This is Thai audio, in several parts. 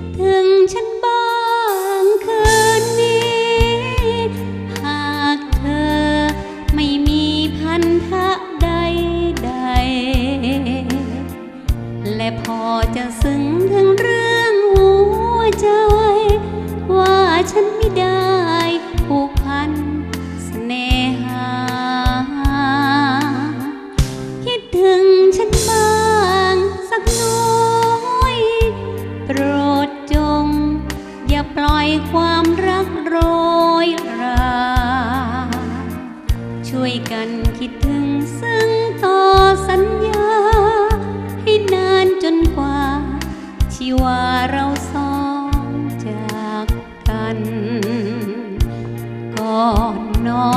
ดถึงฉันบ้างคืนนี้ หากเธอไม่มีพันธะใดใด และพอจะซึ้งถึงเรื่องหัวใจ ว่าฉันไม่ได้ันก่อนนอ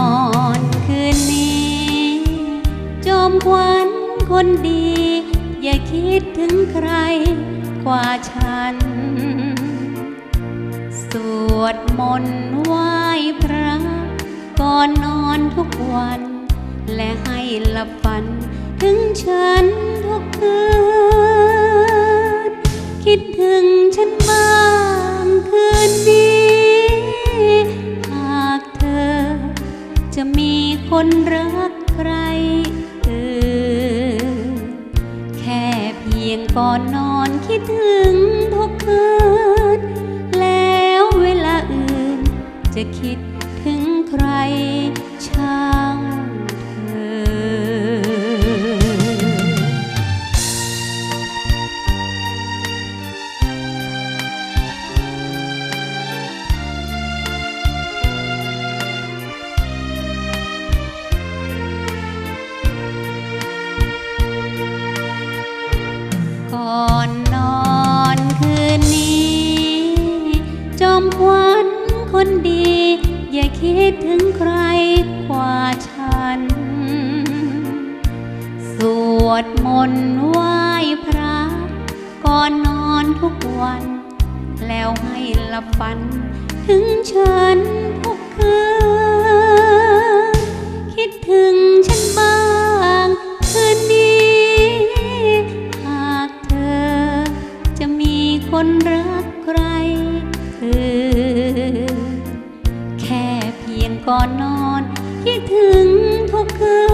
นคืนนี้ จอมควันคนดี อย่าคิดถึงใครกว่าฉัน สวดมนต์ไหว้พระ ก่อนนอนทุกวัน และให้หลับฝัน ถึงฉันทุกคืน คิดถึงฉันบ้างคืนนี้ จะมีคนรักใครเออแค่เพียงก่อนนอนคิดถึงทุกคืน แล้วเวลาอื่นจะคิด อนนอนคืนนี้ จอมขวัญคนดี อย่าคิดถึงใครกว่าฉัน สวดมนต์ไหว้พระ ก่อนนอนทุกวัน แล้วให้หลับฝัน ถึงฉันทุกคืน คนรักใครคือ แค่เพียงก่อนนอนคิดถึงทุกคืน